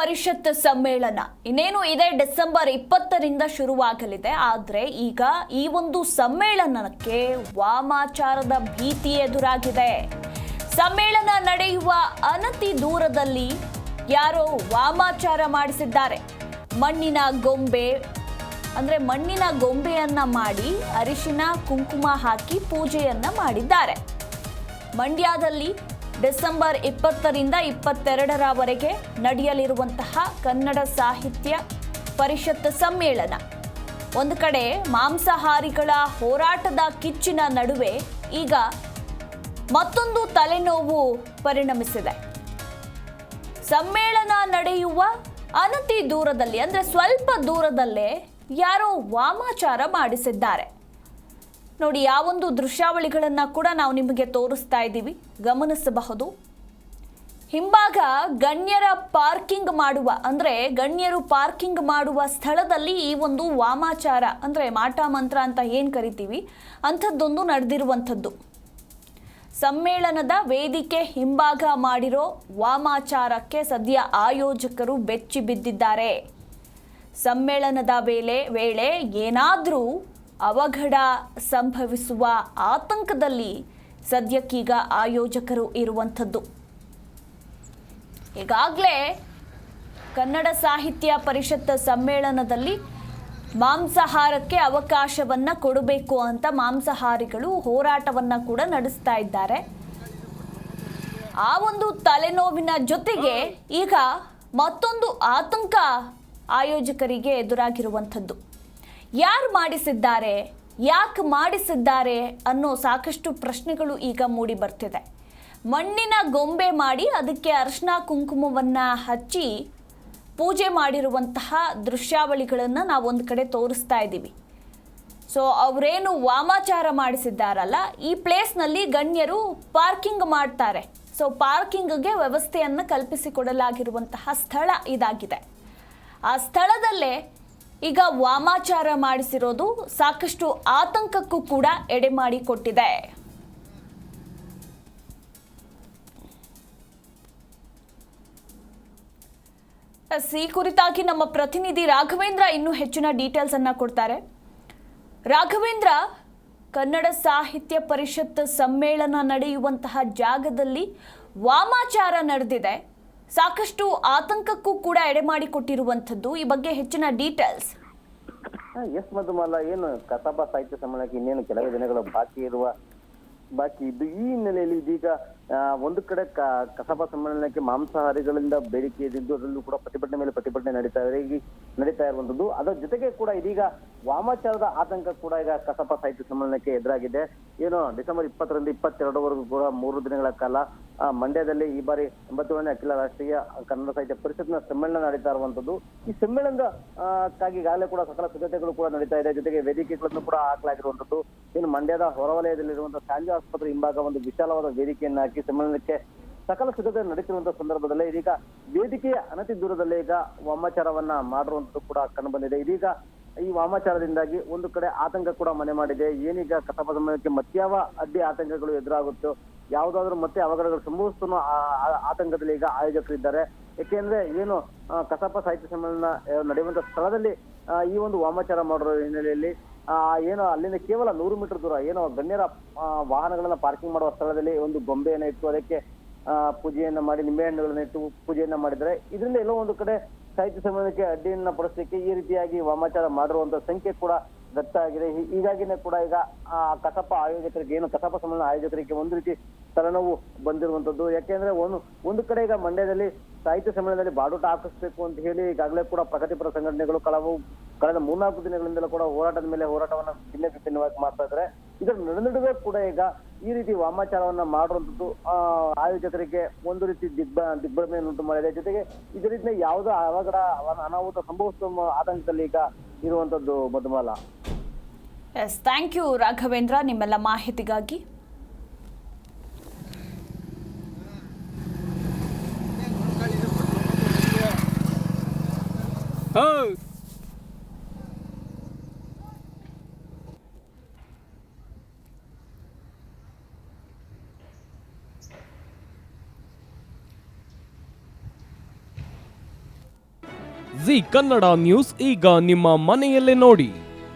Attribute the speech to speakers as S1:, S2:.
S1: ಪರಿಷತ್ ಸಮ್ಮೇಳನ. ಇನ್ನೇನು ಇದೆ, ಡಿಸೆಂಬರ್ ಇಪ್ಪತ್ತರಿಂದ ಶುರುವಾಗಲಿದೆ. ಆದರೆ ಈಗ ಈ ಒಂದು ಸಮ್ಮೇಳನಕ್ಕೆ ವಾಮಾಚಾರದ ಭೀತಿ ಎದುರಾಗಿದೆ. ಸಮ್ಮೇಳನ ನಡೆಯುವ ಅನತಿ ದೂರದಲ್ಲಿ ಯಾರೋ ವಾಮಾಚಾರ ಮಾಡಿಸಿದ್ದಾರೆ. ಮಣ್ಣಿನ ಗೊಂಬೆ, ಅಂದ್ರೆ ಮಣ್ಣಿನ ಗೊಂಬೆಯನ್ನ ಮಾಡಿ ಅರಿಶಿನ, ಕುಂಕುಮ ಹಾಕಿ ಪೂಜೆಯನ್ನ ಮಾಡಿದ್ದಾರೆ. ಮಂಡ್ಯದಲ್ಲಿ ಡಿಸೆಂಬರ್ ಇಪ್ಪತ್ತರಿಂದ ಇಪ್ಪತ್ತೆರಡರವರೆಗೆ ನಡೆಯಲಿರುವಂತಹ ಕನ್ನಡ ಸಾಹಿತ್ಯ ಪರಿಷತ್ ಸಮ್ಮೇಳನ. ಒಂದು ಕಡೆ ಮಾಂಸಾಹಾರಿಗಳ ಹೋರಾಟದ ಕಿಚ್ಚಿನ ನಡುವೆ ಈಗ ಮತ್ತೊಂದು ತಲೆನೋವು ಪರಿಣಮಿಸಿದೆ. ಸಮ್ಮೇಳನ ನಡೆಯುವ ಅನತಿ ದೂರದಲ್ಲಿ ಅಂದರೆ ಸ್ವಲ್ಪ ದೂರದಲ್ಲೇ ಯಾರೋ ವಾಮಾಚಾರ ಮಾಡಿಸಿದ್ದಾರೆ. ನೋಡಿ ಯಾವೊಂದು ದೃಶ್ಯಾವಳಿಗಳನ್ನು ಕೂಡ ನಾವು ನಿಮಗೆ ತೋರಿಸ್ತಾ ಇದ್ದೀವಿ. ಗಮನಿಸಬಹುದು. ಹಿಂಭಾಗ ಗಣ್ಯರ ಪಾರ್ಕಿಂಗ್ ಮಾಡುವ, ಅಂದ್ರೆ ಗಣ್ಯರು ಪಾರ್ಕಿಂಗ್ ಮಾಡುವ ಸ್ಥಳದಲ್ಲಿ ಈ ಒಂದು ವಾಮಾಚಾರ, ಅಂದ್ರೆ ಮಾಟ ಮಂತ್ರ ಅಂತ ಏನು ಕರಿತೀವಿ? ಅಂಥದ್ದೊಂದು ನಡೆದಿರುವಂಥದ್ದು. ಸಮ್ಮೇಳನದ ವೇದಿಕೆ ಹಿಂಭಾಗ ಮಾಡಿರೋ ವಾಮಾಚಾರಕ್ಕೆ ಸದ್ಯ ಆಯೋಜಕರು ಬೆಚ್ಚಿ ಬಿದ್ದಿದ್ದಾರೆ. ಸಮ್ಮೇಳನದ ವೇಳೆ ವೇಳೆ ಏನಾದರೂ ಅವಘಡ ಸಂಭವಿಸುವ ಆತಂಕದಲ್ಲಿ ಸದ್ಯಕ್ಕೀಗ ಆಯೋಜಕರು ಇರುವಂಥದ್ದು. ಈಗಾಗಲೇ ಕನ್ನಡ ಸಾಹಿತ್ಯ ಪರಿಷತ್ ಸಮ್ಮೇಳನದಲ್ಲಿ ಮಾಂಸಾಹಾರಕ್ಕೆ ಅವಕಾಶವನ್ನ ಕೊಡಬೇಕು ಅಂತ ಮಾಂಸಾಹಾರಿಗಳು ಹೋರಾಟವನ್ನ ಕೂಡ ನಡೆಸ್ತಾ ಇದ್ದಾರೆ. ಆ ಒಂದು ತಲೆನೋವಿನ ಜೊತೆಗೆ ಈಗ ಮತ್ತೊಂದು ಆತಂಕ ಆಯೋಜಕರಿಗೆ ಎದುರಾಗಿರುವಂಥದ್ದು. ಯಾರು ಮಾಡಿಸಿದ್ದಾರೆ, ಯಾಕೆ ಮಾಡಿಸಿದ್ದಾರೆ ಅನ್ನೋ ಸಾಕಷ್ಟು ಪ್ರಶ್ನೆಗಳು ಈಗ ಮೂಡಿ ಬರ್ತಿದೆ. ಮಣ್ಣಿನ ಗೊಂಬೆ ಮಾಡಿ ಅದಕ್ಕೆ ಅರಿಶಿನ ಕುಂಕುಮವನ್ನು ಹಚ್ಚಿ ಪೂಜೆ ಮಾಡಿರುವಂತಹ ದೃಶ್ಯಾವಳಿಗಳನ್ನು ನಾವು ಒಂದು ಕಡೆ ತೋರಿಸ್ತಾ ಇದ್ದೀವಿ. ಸೊ ಅವರೇನು ವಾಮಾಚಾರ ಮಾಡಿಸಿದ್ದಾರಲ್ಲ, ಈ ಪ್ಲೇಸ್ನಲ್ಲಿ ಗಣ್ಯರು ಪಾರ್ಕಿಂಗ್ ಮಾಡ್ತಾರೆ. ಸೊ ಪಾರ್ಕಿಂಗ್ಗೆ ವ್ಯವಸ್ಥೆಯನ್ನು ಕಲ್ಪಿಸಿಕೊಡಲಾಗಿರುವಂತಹ ಸ್ಥಳ ಇದಾಗಿದೆ. ಆ ಸ್ಥಳದಲ್ಲೇ ಈಗ ವಾಮಾಚಾರ ಮಾಡಿಸಿರೋದು ಸಾಕಷ್ಟು ಆತಂಕಕ್ಕೂ ಕೂಡ ಎಡೆ ಮಾಡಿಕೊಟ್ಟಿದೆ ಈ ಕುರಿತಾಗಿ ನಮ್ಮ ಪ್ರತಿನಿಧಿ ರಾಘವೇಂದ್ರ ಇನ್ನೂ ಹೆಚ್ಚಿನ ಡೀಟೇಲ್ಸ್ ಅನ್ನ ಕೊಡ್ತಾರೆ. ರಾಘವೇಂದ್ರ, ಕನ್ನಡ ಸಾಹಿತ್ಯ ಪರಿಷತ್ ಸಮ್ಮೇಳನ ನಡೆಯುವಂತಹ ಜಾಗದಲ್ಲಿ ವಾಮಾಚಾರ ನಡೆದಿದೆ. ಸಾಕಷ್ಟು ಆತಂಕಕ್ಕೂ ಕೂಡ ಎಡೆಮಾಡಿಕೊಟ್ಟಿರುವಂಥದ್ದು ಈ ಬಗ್ಗೆ ಹೆಚ್ಚಿನ ಡೀಟೇಲ್ಸ್
S2: ಎಸ್ ಮಧುಮಾಲ, ಏನು ಕಸಾಪ ಸಾಹಿತ್ಯ ಸಮ್ಮೇಳನಕ್ಕೆ ಇನ್ನೇನು ಕೆಲವೇ ದಿನಗಳು ಬಾಕಿ ಇರುವ ಬಾಕಿ ಇದ್ದು ಈ ಹಿನ್ನೆಲೆಯಲ್ಲಿ ಇದೀಗ ಒಂದು ಕಡೆ ಕಸಾಪ ಸಮ್ಮೇಳನಕ್ಕೆ ಮಾಂಸಾಹಾರಿಗಳಿಂದ ಬೇಡಿಕೆ ಇದ್ದು ಅದರಲ್ಲೂ ಕೂಡ ಪ್ರತಿಭಟನೆ ಮೇಲೆ ಪ್ರತಿಭಟನೆ ನಡೀತಾ ಇದೆ. ಈಗ ನಡೀತಾ ಇರುವಂತದ್ದು ಅದರ ಜೊತೆಗೆ ಕೂಡ ಇದೀಗ ವಾಮಾಚಾರದ ಆತಂಕ ಕೂಡ ಈಗ ಕಸಾಪ ಸಾಹಿತ್ಯ ಸಮ್ಮೇಳನಕ್ಕೆ ಎದುರಾಗಿದೆ. ಏನು ಡಿಸೆಂಬರ್ ಇಪ್ಪತ್ತರಿಂದ ಇಪ್ಪತ್ತೆರಡರವರೆಗೂ ಕೂಡ ಮೂರು ದಿನಗಳ ಕಾಲ ಮಂಡ್ಯದಲ್ಲಿ ಈ ಬಾರಿ ಎಂಬತ್ತೇಳನೇ ಅಖಿಲ ರಾಷ್ಟ್ರೀಯ ಕನ್ನಡ ಸಾಹಿತ್ಯ ಪರಿಷತ್ನ ಸಮ್ಮೇಳನ ನಡೀತಾ ಇರುವಂತದ್ದು ಈ ಸಮ್ಮೇಳನದ ಆ, ಕ್ಕಾಗಿ ಈಗಾಗಲೇ ಕೂಡ ಸಕಲ ಸಿದ್ಧತೆಗಳು ಕೂಡ ನಡೀತಾ ಇದೆ. ಜೊತೆಗೆ ವೇದಿಕೆಗಳನ್ನು ಕೂಡ ಹಾಕಲಾಗಿರುವಂತದ್ದು ಇನ್ನು ಮಂಡ್ಯದ ಹೊರವಲಯದಲ್ಲಿರುವಂತಹ ಸಾಂಜೆ ಆಸ್ಪತ್ರೆ ಹಿಂಭಾಗ ಒಂದು ವಿಶಾಲವಾದ ವೇದಿಕೆಯನ್ನು ಹಾಕಿ ಸಮ್ಮೇಳನಕ್ಕೆ ಸಕಲ ಸಿದ್ಧತೆ ನಡೆಸಿರುವಂತಹ ಸಂದರ್ಭದಲ್ಲಿ ಇದೀಗ ವೇದಿಕೆಯ ಅನತಿ ದೂರದಲ್ಲೇ ಈಗ ವಾಮಾಚಾರವನ್ನ ಮಾಡಿರುವಂತದ್ದು ಕೂಡ ಕಂಡು ಬಂದಿದೆ ಇದೀಗ ಈ ವಾಮಾಚಾರದಿಂದಾಗಿ ಒಂದು ಕಡೆ ಆತಂಕ ಕೂಡ ಮನೆ ಮಾಡಿದೆ. ಏನೀಗ ಕಸಾಪ ಸಮ್ಮೇಳನಕ್ಕೆ ಮತ್ಯಾವ ಅಡ್ಡಿ ಆತಂಕಗಳು ಎದುರಾಗುತ್ತೋ, ಯಾವುದಾದ್ರೂ ಮತ್ತೆ ಅವಘಡಗಳು ಆ- ಆತಂಕದಲ್ಲಿ ಈಗ ಆಯೋಜಕರಿದ್ದಾರೆ. ಯಾಕೆಂದ್ರೆ ಏನು ಕಸಾಪ ಸಾಹಿತ್ಯ ಸಮ್ಮೇಳನ ನಡೆಯುವಂತ ಸ್ಥಳದಲ್ಲಿ ಈ ಒಂದು ವಾಮಾಚಾರ ಮಾಡಿರೋ ಹಿನ್ನೆಲೆಯಲ್ಲಿ ಏನು ಅಲ್ಲಿಂದ ಕೇವಲ ನೂರು ಮೀಟರ್ ದೂರ, ಏನೋ ಗಣ್ಯರ ವಾಹನಗಳನ್ನ ಪಾರ್ಕಿಂಗ್ ಮಾಡುವ ಸ್ಥಳದಲ್ಲಿ ಒಂದು ಗೊಂಬೆಯನ್ನ ಇಟ್ಟು ಅದಕ್ಕೆ ಪೂಜೆಯನ್ನ ಮಾಡಿ ನಿಂಬೆಹಣ್ಣುಗಳನ್ನ ಇಟ್ಟು ಪೂಜೆಯನ್ನ ಮಾಡಿದ್ರೆ ಇದರಿಂದ ಎಲ್ಲೋ ಒಂದು ಕಡೆ ಸಾಹಿತ್ಯ ಸಮ್ಮೇಳನಕ್ಕೆ ಅಡ್ಡಿಯನ್ನ ಪಡಿಸಲಿಕ್ಕೆ ಈ ರೀತಿಯಾಗಿ ವಾಮಾಚಾರ ಮಾಡಿರುವಂತ ಸಂಖ್ಯೆ ಕೂಡ ಆಗಿದೆ. ಹೀಗಾಗಿನೇ ಕೂಡ ಈಗ, ಆ, ಕಸಪ ಆಯೋಜಕರಿಗೆ ಏನು ಕಸಪ ಸಮ್ಮೇಳನ ಆಯೋಜಕರಿಗೆ ಒಂದು ರೀತಿ ತಲೆನೋವು ಬಂದಿರುವಂತದ್ದು ಯಾಕೆಂದ್ರೆ ಒಂದು ಒಂದು ಕಡೆ ಈಗ ಮಂಡ್ಯದಲ್ಲಿ ಸಾಹಿತ್ಯ ಸಮ್ಮೇಳನದಲ್ಲಿ ಬಾಡೂಟ ಹಾಕಿಸ್ಬೇಕು ಅಂತ ಹೇಳಿ ಈಗಾಗಲೇ ಕೂಡ ಪ್ರಗತಿಪರ ಸಂಘಟನೆಗಳು ಕಳವು, ಕಳೆದ ಮೂರ್ನಾಲ್ಕು ದಿನಗಳಿಂದಲೂ ಕೂಡ ಹೋರಾಟದ ಮೇಲೆ ಹೋರಾಟವನ್ನ ಭಿನ್ನ ವಿಭಿನ್ನವಾಗಿ ಮಾಡ್ತಾ ಇದ್ದಾರೆ. ಇದರ ನಡುವೆ ಕೂಡ ಈಗ ಈ ರೀತಿ ವಾಮಾಚಾರವನ್ನ ಮಾಡುವಂತದ್ದು ಆಯೋಜಕರಿಗೆ ಒಂದು ರೀತಿ ದಿಗ್ಬ ದಿಗ್ಭ್ರಮೆಯನ್ನುಂಟು ಮಾಡಿದೆ. ಜೊತೆಗೆ ಇದರಿಂದ ಯಾವುದೋ ಅವಘಡ ಅವ- ಅನಾಹುತ ಸಂಭವಿಸುವ ಆತಂಕದಲ್ಲಿ ಈಗ ಇರುವಂತದ್ದು Madhumala
S1: yes thank you Raghavendra ನಿಮ್ಮೆಲ್ಲ ಮಾಹಿತಿಗಾಗಿ.
S3: ಜಿ ಕನ್ನಡ ನ್ಯೂಸ್ ಈಗ ನಿಮ್ಮ ಮನೆಯಲ್ಲೇ ನೋಡಿ.